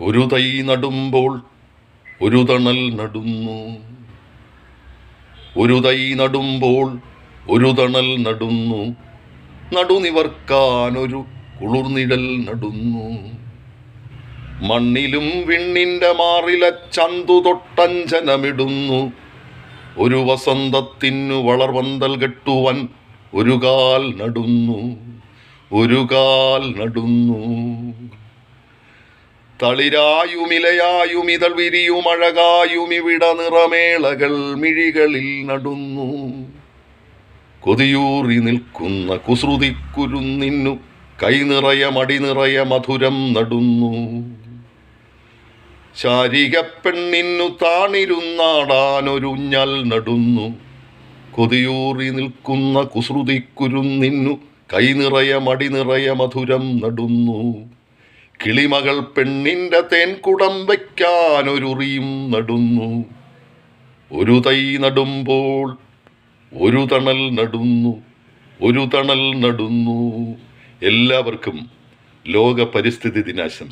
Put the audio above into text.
ഒരു തൈ നടുമ്പോൾ ഒരു തണൽ നടുന്നു. ഒരു തൈ നടുമ്പോൾ ഒരു തണൽ നടുന്നു. നടുനിവർക്കാനൊരു കുളിർനിഴൽ നടുന്നു. മണ്ണിലും വിണ്ണിന്റെ മാറില ചന്തു തൊട്ടഞ്ചനമിടുന്നു ഒരു വസന്തത്തിനു വളർവന്തൽ കെട്ടുവൻ ഒരു കാൽ നടുന്നു. ഒരു കാൽ നടുന്നു. തളിരായുമിലയായും ഇതൾ വിരിയും ഇവിട നിറമേളകൾ മിഴികളിൽ നടുന്നു. കൊതിയൂറി നിൽക്കുന്ന കുസൃതിക്കുരുന്നിന്നു കൈനിറയ മടിനിറയ മധുരം നടുന്നു. ശാരിക പെണ്ണിന്നു താണിരുന്നാടാനൊരുഞ്ഞൽ നടുന്നു. കൊതിയൂറി നിൽക്കുന്ന കുസൃതിക്കുരുന്നിന്നു കൈനിറയ മടിനിറയ മധുരം നടുന്നു. കിളിമകൾ പെണ്ണിന്റെ തേൻകുടം വയ്ക്കാനൊരുറിയും നടുന്നു. ഒരു തൈ നടുമ്പോൾ ഒരു തണൽ നടുന്നു. ഒരു തണൽ നടുന്നു. എല്ലാവർക്കും ലോക പരിസ്ഥിതി ദിനാശംസ.